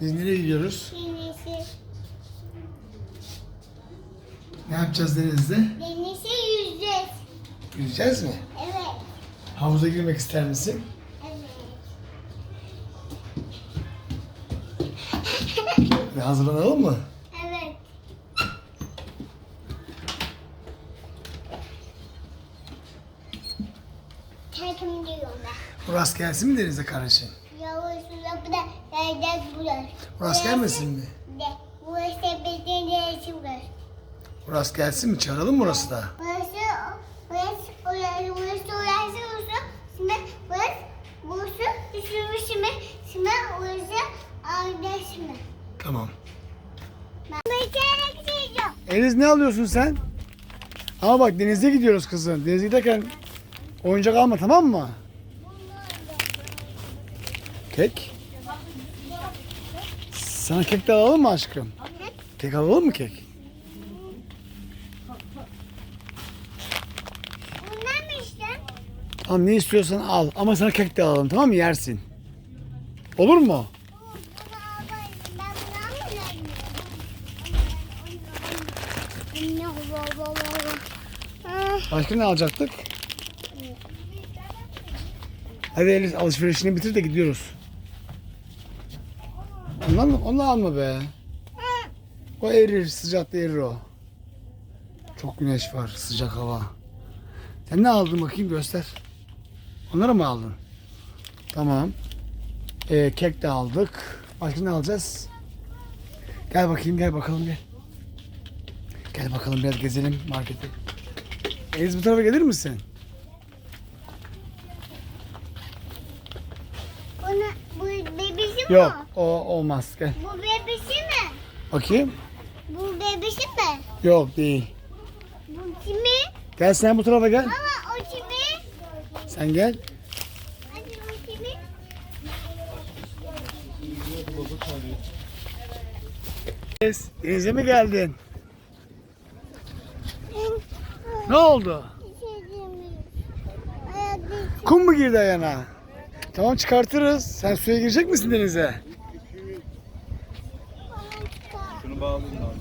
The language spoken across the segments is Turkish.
Biz nereye gidiyoruz? Denize, Ne yapacağız denizde? denize yüzeceğiz. Yüzeceğiz mi? Evet. Havuza girmek ister misin? Evet. Ve hazırlanalım mı? Evet. Takım diyorum ben. Uras gelsin mi denize kardeşim? Yavuz bu da burası. Uras gelmesin mi? De. Burası bizim neresi burası? Uras gelsin mi? Çağıralım mı Uras'ı da? Burası, burası, orası, burası, orası, burası, şimdi burası, burası, düşürmüş şimdi, şimdi burası, şimdi. Tamam. Eliz ne alıyorsun sen? Ama bak denize gidiyoruz kızım. Denize giderken oyuncak alma tamam mı? Kek. Sana kek de alalım mı aşkım? Kek alalım mı kek? Bunlar mı işte? Tamam ne istiyorsan al. Ama sana kek de alalım tamam mı? Yersin. Olur mu? Bunu alayım. Ben bunu almayayım. Anne, baba, baba. Ah, Başka ne alacaktık? Hadi Eliz alışverişini bitir de gidiyoruz. Ondan, ondan alma be. O erir, sıcakta erir o. Çok güneş var, sıcak hava. Sen ne aldın bakayım göster. Onları mı aldın? Tamam. Ee, kek de aldık. Başka ne alacağız? Gel bakayım gel bakalım gel. Gel bakalım biraz gezelim markete. Eliz bu tarafa gelir misin? Bunu, Yok o olmaz gel. Bu bebişi mi? Bakayım. Bu bebişi mi? Yok değil. Bu kimi? Gel sen bu tarafa gel. Baba o kimi? Sen gel. Hadi o kimi? Deniz, Denize mi geldin? Ne oldu? Kum mu girdi ayağına? Tamam çıkartırız. Sen suya girecek misin denize? Şunu bağlayayım abi.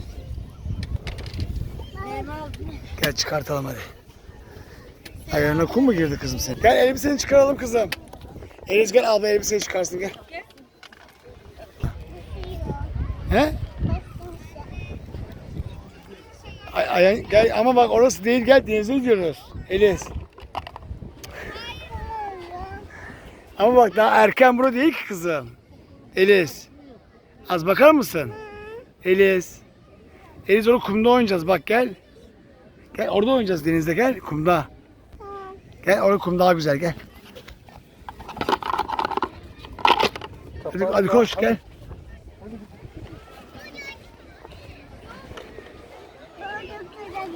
Gel çıkartalım hadi. Ayağına kum mu girdi kızım senin? Gel elbiseni çıkaralım kızım. Eliz gel abla elbiseyi çıkarsın gel. He? Ay, ayağın- gel ama bak orası değil gel denize gidiyoruz. Eliz. Ama bak daha erken bura değil ki kızım. Eliz. Az bakar mısın? Eliz. Eliz orada kumda oynayacağız bak gel. Gel orada oynayacağız denizde gel kumda. Gel orada kum daha güzel gel. Hadi, hadi koş gel.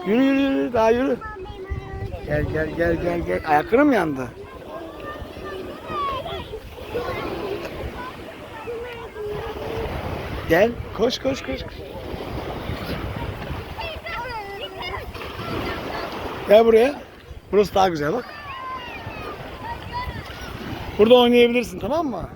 Yürü yürü yürü daha yürü. Gel gel gel gel gel. Ayaklarım yandı? Gel koş koş koş. Gel buraya. Burası daha güzel bak. Burada oynayabilirsin tamam mı?